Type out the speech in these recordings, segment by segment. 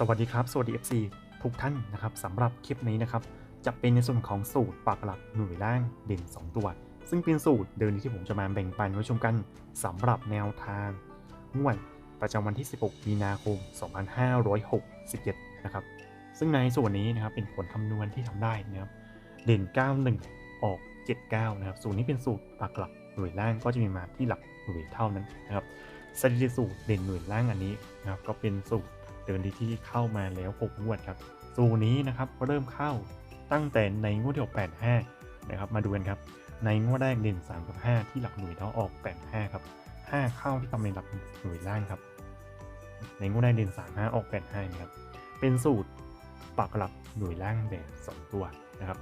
สวัสดีครับ สวัสดี FC ทุกท่านนะครับสำหรับคลิปนี้นะครับ จะเป็นในส่วนของสูตรปากหลักหน่วยล่างเด่น 2 ตัว ซึ่งเป็นสูตรเดิมที่ผมจะมาแบ่งปันไว้ชมกันสำหรับแนวทางงวดประจำวันที่ 16 มีนาคม 2567 นะครับ ซึ่งในส่วนนี้นะครับเป็นผลคำนวณที่ทำได้นะครับเด่น 91 ออก 79 นะครับ สูตรนี้เป็นสูตรปากหลักหน่วยล่างก็จะมีมาที่หลักหน่วยเท่านั้นนะครับสถิติสูตรเด่นหน่วยล่างอันนี้นะครับก็เป็นสูตร เดินที่เข้ามาแล้ว 6 งวดครับสูตรนี้นะครับเริ่มเข้าตั้งแต่ในงวดที่ออก85 นะครับ มาดูกันครับ ในงวดแรกเด่น 3 กับ 5 ที่หลักหน่วยเท่าออก 85 ครับ 5 เข้าที่ตำแหน่งหลักหน่วยล่างครับ ในงวดแรกเด่น 3 5 ออก 85นะครับ เป็นสูตรปากหลักหน่วยล่างแบบ2ตัวนะครับ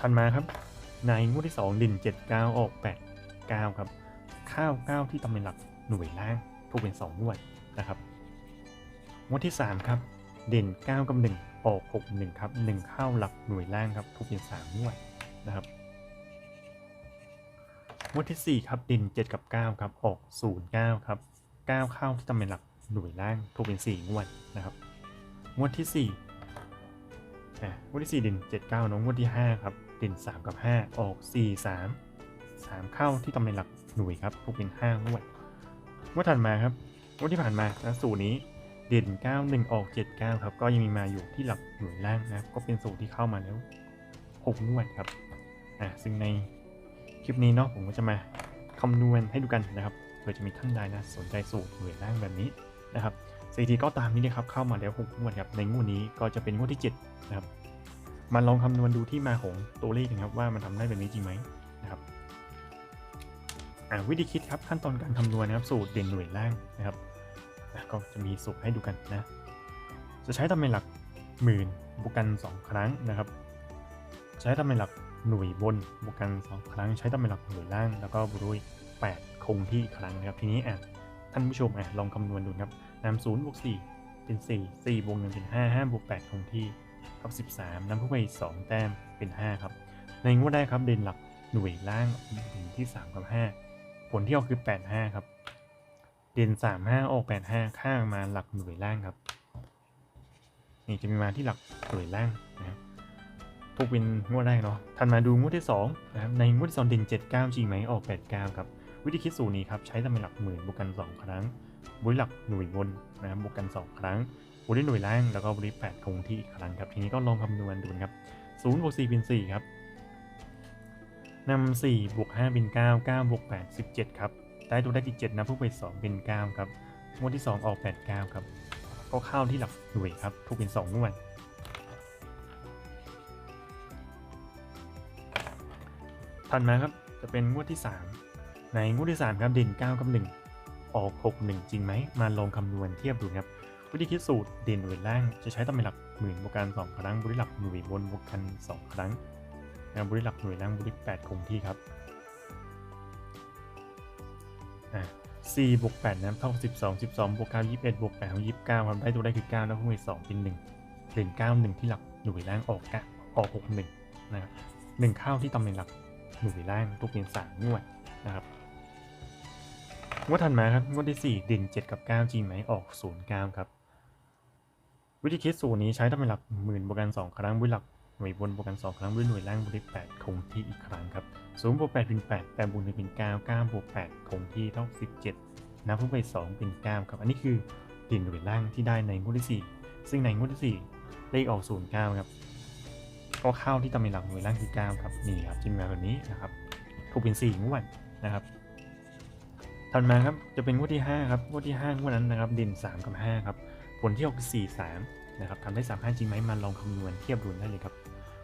ถัดมาครับ ในงวดที่ 2 เด่น 7 9 ออก 8 9 ครับ ข้าว 9 ที่ตำแหน่งหลัก หน่วยล่างถูกเป็น 2 งวดนะครับงวดที่ 3 ครับ เด่น 9กับ1ออก 6 1 ครับ 1 เข้าหลักหน่วยล่างครับถูกเป็น 3 งวดนะครับงวดที่ 4 ครับ เด่น 7 กับ 9 ครับ ออก 0 9 ครับ 9 เข้าที่ตำแหน่งหลักหน่วยล่างถูกเป็น 4 งวดนะครับงวดที่4อ่งวดที่4เด่น7 9เน้องงวดที่5ครับเด่น3 กับ 5 ออก 4 3 3 เข้าที่ตำแหน่งหลักหน่วยครับถูกเป็น5งวด งวดถัดมาครับงวดที่ผ่านมานะสูตรนี้เด่น 9 1 ออก 7 9 ครับ ก็ยังมีมาอยู่ที่หลักหน่วยล่างนะครับก็เป็นสูตรที่เข้ามาแล้ว6งวดครับอะซึ่งในคลิปนี้เนาะผมก็จะมาคำนวณให้ดูกันนะครับเผื่อจะมีท่านใดนะสนใจสูตรหน่วยล่างแบบนี้นะครับสถิติก็ตามนี้นะครับเข้ามาแล้ว6งวดครับในงวดนี้ก็จะเป็นงวดที่7นะครับมาลองคำนวณดูที่มาของตัวเลขนะครับว่ามันทำได้แบบนี้จริงไหมนะครับ วิธีคิดครับขั้นตอนการคำนวณนะครับสูตรเด่นหน่วยล่างนะครับก็จะมีสูตรให้ดูกันนะ จะใช้ตำแหน่งหลักหมื่นบวกกัน 2 ครั้งนะครับ ใช้ตำแหน่งหลักหน่วยบนบวกกัน 2 ครั้ง ใช้ตำแหน่งหลักหน่วยล่าง แล้วก็บวกด้วย8คงที่ครั้งนะครับ ทีนี้อะท่านผู้ชมอะลองคำนวณดูครับนำศูนย์บวก4เป็น4 4บวก1เป็น5 5บวก8คงที่ครับ 13นำเข้าไปอีก2แต้มเป็น 5 ครับ ในงวดแรกครับเด่นหลักหน่วยล่างอยู่ที่ 3 กับ 5 ผลที่ออกคือ 85 ครับ เด่น 35 ออก 85 ข้างมาหลักหน่วยล่างครับ นี่จะมีมาที่หลักหน่วยล่างนะครับทุกเป็นงวดแรกเนาะถัดมาดูงวดที่2นะครับ ในงวดที่2เด่น 79 จริงไหมออก 89 ครับ วิธีคิดสูตรนี้ครับ ใช้ตำแหน่หลักหมื่นบวกกัน 2 ครั้งบวกหลักหน่วยบนนะครับบวกกัน 2 ครั้งบวกด้วยหน่วยล่าง แล้วก็บวกด้วย8คงที่อีกครั้งครับ ทีนี้ก็ลองคำนวณดูนะครับ0บวก4เป็น4ครับ นำ4บวก5เป็น 9 9บวก8 17 ครับ ได้ตัวได้ที่7นะพิ่มไป2เป็น 9 ครับงวดที่ 2 ออก 8 9 ครับ ก็เข้าที่หลักหน่วยครับ ทุกเป็น 2งวดถัดมาครับ จะเป็นงวดที่ 3 ในงวดที่ 3 ครับเด่น 9 กับ 1 ออก 6 1 จริงไหม มาลองคำนวณเทียบดูครับ วิธีคิดสูตรเด่นหน่วยล่าง จะใช้ตำแหน่งหลักหมื่นบวกกัน2ครั้งบริหลักหน่วยบนบวกกัน 2 ครั้ง นะบริหลักหน่วยล่างบริแปดคงที่ครับอ่าสี่บวกแปดนะเท่ากับสิบสองสิบสองบวกเก้ายี่สิบเอ็ดบวกแปดของยี่สิบเก้าครับได้ตัวได้คือเก้าแล้วพิ่มไปสองเป็นหนึ่งเด่นเก้าหนึ่งที่หลักหน่วยล่างออกกะออกหกหนึ่งนะครับหนึ่งเข้าที่ตำแหน่งหลักหน่วยล่างทุกเป็นสามงวดนะครับงวดถัดมาครับงวดที่สี่เด่นเจ็ดกับเก้าจริงไหมออกศูนย์เก้าครับวิธีคิดสูตรนี้ใช้ตำแหน่งหลักหมื่นบวกกันสองครั้งบริหลัก หน่วยบนบวกกัน2ครั้งด้วยหน่วยล่างบวกด้วย8คงที่อีกครั้งครับศูนย์บวก8เป็น8 8บวก1เป็น9 9บวก8คงที่เท่า 17 นับเพิ่มไป2เป็น9ครับ อันนี้คือเด่นหน่วยล่างที่ได้ในงวดที่4ซึ่งในงวดที่4เลขออก0 9ครับก็เข้าที่ตำแหน่งหลักหน่วยล่างคือ9ครับนี่ครับจิมมาแบบนี้นะครับถูกเป็น4งวดนะครับถัดมาครับจะเป็นงวดที่5ครับงวดที่5งวดนั้นนะครับเด่น3กับ5ครับผลที่ออกคือ4 3นะครับทำได้ 3 5 จริงไหมมาลองคำนวณเทียบดูได้เลยครับ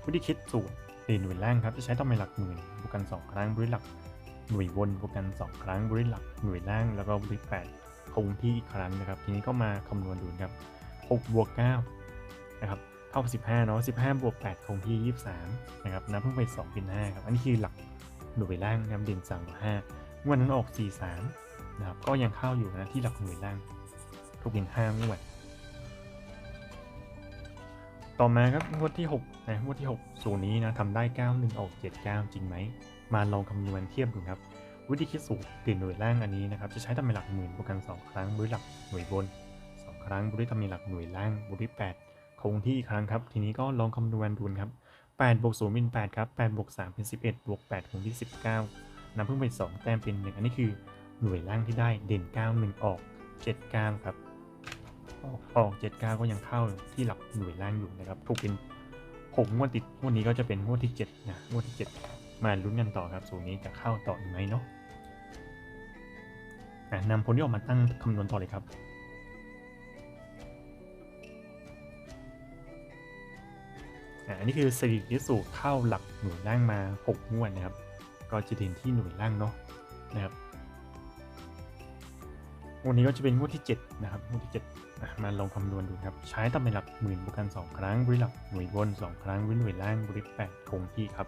วิธีคิดสูตรเดนหน่วยล่างครับจะใช้ตำแหน่งหลักหมื่นบวกกัน 2 ครั้งบริหลักหน่วยบนบวกกัน 2 ครั้งบริหลักหน่วยล่างแล้วก็บริ8คงที่อีกครั้งนะครับ ทีนี้ก็มาคำนวณดูครับ6บวก9นะครับเท่ากับ15เนาะ15บวก8คงที่ 23นะครับนับเพิ่มไป2เป็น5ครับอันนี้คือหลักหน่วยล่างนะครับเด่น3กับ5งวดนั้นออก 43นะครับก็ยังเข้าอยู่นะที่หลักหน่วยล่างทุกเป็น5งวด ต่อมาครับงวดที่6นะงวดที่6สูตรนี้นะทำได้ 91 ออก 79 จริงไหม มาลองคำนวณเทียบดูครับ วิธีคิดสูตรเด่นหน่วยล่างอันนี้นะครับ จะใช้ตำแหน่งหลักหมื่นบวกกัน 2 ครั้งบริหลักหน่วยบน 2 ครั้งบริตำแหน่งหลักหน่วยล่างบริ8คงที่ครั้งครับ ทีนี้ก็ลองคำนวณดูนะครับ8บวก0เป็น8ครับ8บวก3เป็น11บวก8คงที่ 19นำเพิ่มไป 2 แต้มเป็น 1 อันนี้คือหน่วยล่างที่ได้เด่น 9 1 ออก79ครับ ออกออก79ก็ยังเข้าที่หลักหน่วยล่างอยู่นะครับถูกเป็น6งวดติดงวดนี้ก็จะเป็นงวดที่7นะงวดที่7มาลุ้นกันต่อครับสูตรนี้จะเข้าต่ออีกไหมเนาะอะนำผลที่ออกมาตั้งคำนวณต่อเลยครับอะอันนี้คือสถิติสูตรเข้าหลักหน่วยล่างมา 6 งวดนะครับ ก็จะเด่นที่หน่วยล่างเนาะนะครับ วันนี้ก็จะเป็นงวดที่ 7 นะครับงวดที่7อะมาลองคำนวณดูครับ ใช้ตำแหน่งหลักหมื่นบวกกัน 2 ครั้งบริหลักหน่วยบน 2 ครั้งบริหน่วยล่างบริ8คงที่ครับ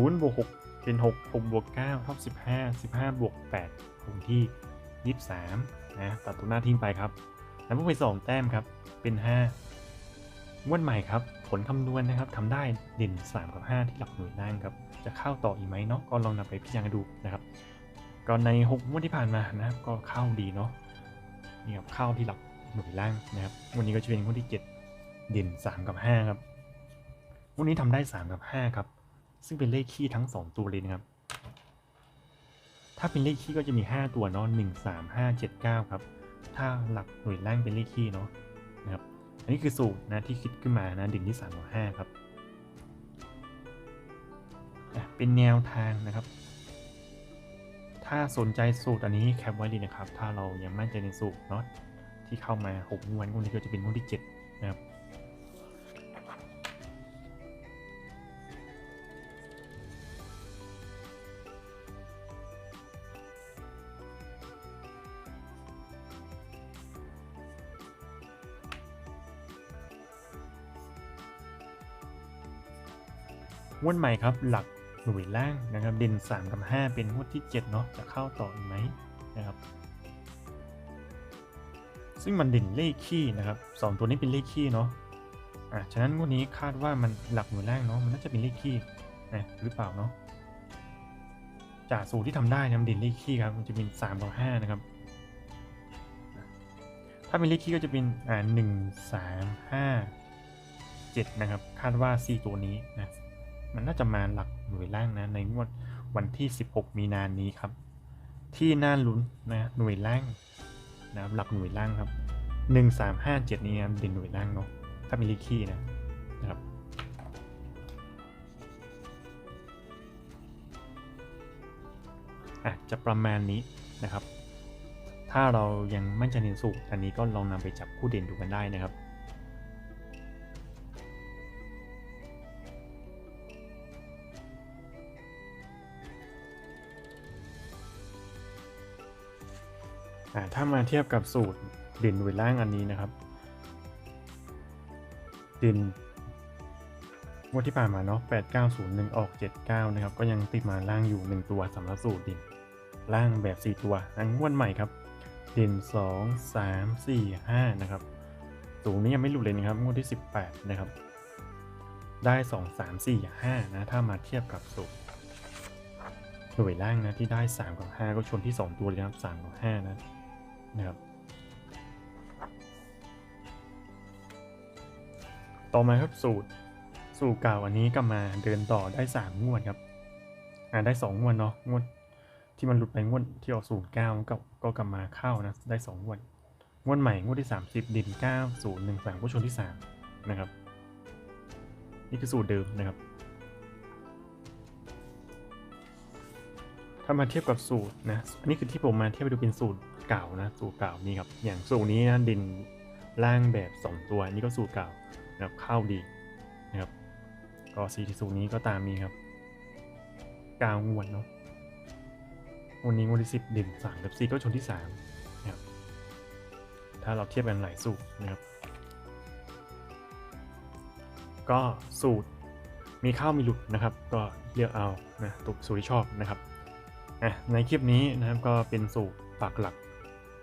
0บวก6เป็น 6 6บวก9เท่า15 15บวก8คงที่ 23นะตัดตัวหน้าทิ้งไปครับแล้วพวกไป 2 แต้มครับ เป็น 5 งวดใหม่ครับ ผลคำนวณนะครับทำได้เด่น 3 กับ 5 ที่หลักหน่วยล่างครับ จะเข้าต่ออีกไหมเนาะก็ลองนำไปพิจารณาดูนะครับ ก็ใน6งวดที่ผ่านมานะครับก็เข้าดีเนาะนี่ครับเข้าที่หลักหน่วยล่างนะครับวันนี้ก็จะเป็นงวดที่ 7 เด่น 3 กับ 5 ครับวันนี้ทำได้ 3 กับ 5 ครับ ซึ่งเป็นเลขคี่ทั้ง 2 ตัวเลยนะครับ ถ้าเป็นเลขคี่ก็จะมี 5 ตัวเนาะ1 3 5 7 9ครับ ถ้าหลักหน่วยล่างเป็นเลขคี่เนาะนะครับอันนี้คือสูตรนะที่คิดขึ้นมานะเด่นที่3กับ5ครับเป็นแนวทางนะครับ ถ้าสนใจสูตรอันนี้แคปไว้ดีนะครับ ถ้าเรายังมั่นใจในสูตรเนาะที่เข้ามา6งวดงวดนี้ก็จะเป็นงวดที่7นะครับงวดใหม่ครับหลัก หน่วยล่างนะครับเด่น3กับ 5 เป็นงวดที่ 7 เนาะจะเข้าต่ออีกไหมนะครับ ซึ่งมันเด่นเลขคี่นะครับสองตัวนี้เป็นเลขคี่เนาะอะฉะนั้นงวดนี้คาดว่ามันหลักหน่วยล่างเนาะมันน่าจะเป็นเลขคี่นะหรือเปล่าเนาะจากสูตรที่ทำได้นะมันเด่นเลขคี่ครับมันจะเป็น3กับ5นะครับถ้าเป็นเลขคี่ก็จะเป็นอ่าหนึ่งสามห้าเจ็ดนะครับ คาดว่า 4 ตัวนี้นะมันน่าจะมาหลัก หน่วยล่างนะในงวดวันที่ 16 มีนานนี้ครับ ที่น่าลุ้นนะหน่วยล่างนะหลักหน่วยล่างครับ 1357 นี้ครับเด่นหน่วยล่างเนาะถ้ามีลิคีนะนะครับอะจะประมาณนี้นะครับ ถ้าเรายังมั่นใจในสูตรอันนี้ก็ลองนำไปจับคู่เด่นดูกันได้นะครับ ถ้ามาเทียบกับสูตรด่นหน่วยล่างอันนี้นะครับด่นงวดที่ผ่านมาเนาะ8901 ออก 79 นะครับ ก็ยังติดมาล่างอยู่ 1 ตัวสำหรับสูตรด่นล่างแบบ 4 ตัวอันงวดใหม่ครับด่น2 3 4 5 นะครับสูงนี้ยังไม่หลุดเลยนะครับ งวดที่ 18 นะครับ ได้ 2 3 4 5 นะ ถ้ามาเทียบกับสูตรหน่วยล่างนะที่ได้ 3 กับ 5 ก็ชนที่ 2 ตัวเลยนะครับ 3 กับ 5 นะ นะครับต่อมาครับสูตรสูตรเก่าอันนี้ก็มาเดินต่อได้3งวดครับอ่าได้2งวดเนาะงวดที่มันหลุดไปงวดที่ออกสูตรเก้าก็ก็กลับมาเข้านะได้2งวดงวดใหม่งวดที่ 30 ดิน 9 0 1 3ก็ชนที่3นะครับนี่คือสูตรเดิมนะครับ ถ้ามาเทียบกับสูตรนะอันนี้คือที่ผมมาเทียบไปดูเป็นสูตร เก่านะสูตรเก่านี่ครับอย่างสูตรนี้นะดินล่างแบบ 2 ตัวนี่ก็สูตรเก่านะครับเข้าดีนะครับก็สีที่สูตรนี้ก็ตามนี้ครับกาวงวดเนาะวันนี้งวดที่สิบเด่นสามกับสี่ก็ชนที่สามนะครับถ้าเราเทียบกันหลายสูตรนะครับ ก็สูตรมีเข้ามีหลุดนะครับ ก็เลือกเอานะตุกสูตรที่ชอบนะครับในคลิปนี้นะครับก็เป็นสูตรปักหลัก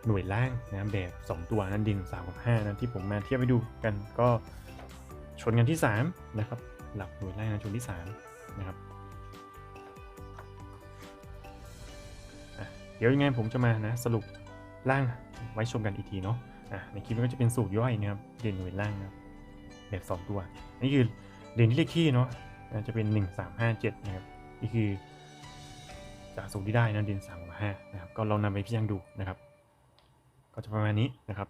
หน่วยล่างนะแบบ 2 ตัวนั้นดิน3กับ5นะที่ผมมาเทียบไปดูกันก็ชนกันที่ 3 นะครับ หลักหน่วยล่างนะชนที่ 3 นะครับเดี๋ยวยังไงผมจะมานะสรุปล่างไว้ชมกันอีกทีเนาะะในคลิปนี้ก็จะเป็นสูตรย่อยนะครับเด่นหน่วยล่างนะแบบสองตัวนี่คือเด่นที่เลขคี่เนาะอะจะเป็น 1 3 5 7 นะครับนี่คือจากสูตรที่ได้นะเด่น3กับ5นะครับก็ลองนำไปพิจารณาดูนะครับ ก็จะประมาณนี้นะครับ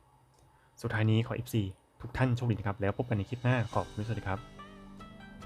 สุดท้ายนี้ขอ FC ทุกท่านโชคดีนะครับ แล้วพบกันในคลิปหน้าขอบคุณสวัสดีครับ